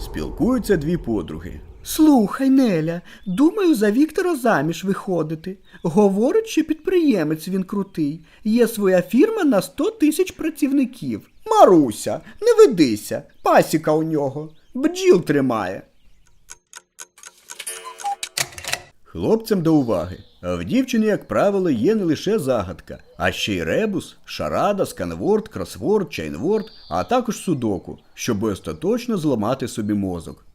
Спілкуються дві подруги. Слухай, Неля, думаю за Віктора заміж виходити. Говорить, що підприємець він крутий. Є своя фірма на 100 тисяч працівників. Маруся, не ведися, пасіка у нього. Бджіл тримає. Хлопцям до уваги. В дівчині, як правило, є не лише загадка, а ще й ребус, шарада, сканворд, кросворд, чайнворд, а також судоку, щоб остаточно зламати собі мозок.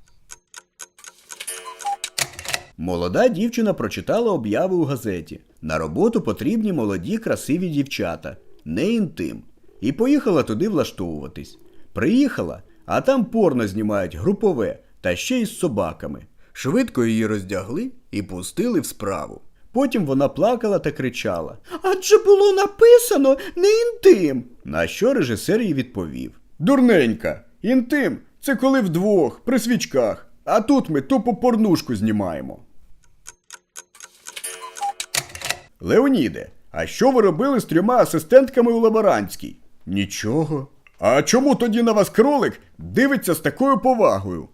Молода дівчина прочитала обяви у газеті. На роботу потрібні молоді красиві дівчата, не інтим. І поїхала туди влаштовуватись. Приїхала, а там порно знімають групове та ще й з собаками. Швидко її роздягли і пустили в справу. Потім вона плакала та кричала. Адже було написано не інтим. На що режисер їй відповів: Дурненька, інтим це коли вдвох, при свічках. А тут ми тупо порнушку знімаємо. Леоніде, а що ви робили з трьома асистентками у лаборантській? Нічого. А чому тоді на вас кролик дивиться з такою повагою?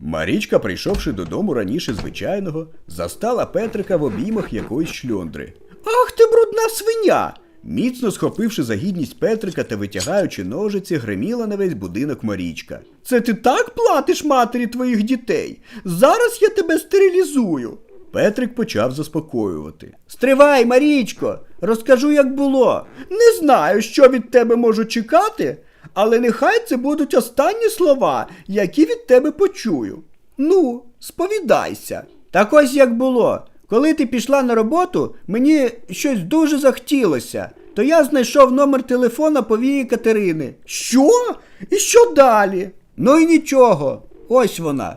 Марічка, прийшовши додому раніше звичайного, застала Петрика в обіймах якоїсь шльондри. Ах ти брудна свиня! Міцно схопивши за гідність Петрика та витягаючи ножиці, гриміла на весь будинок Марічка. Це ти так платиш матері твоїх дітей? Зараз я тебе стерилізую. Петрик почав заспокоювати. Стривай, Марічко, розкажу, як було. Не знаю, що від тебе можу чекати, але нехай це будуть останні слова, які від тебе почую. Ну, сповідайся. Так ось як було. Коли ти пішла на роботу, мені щось дуже захотілося. То я знайшов номер телефона повії Катерини. Що? І що далі? Ну і нічого. Ось вона.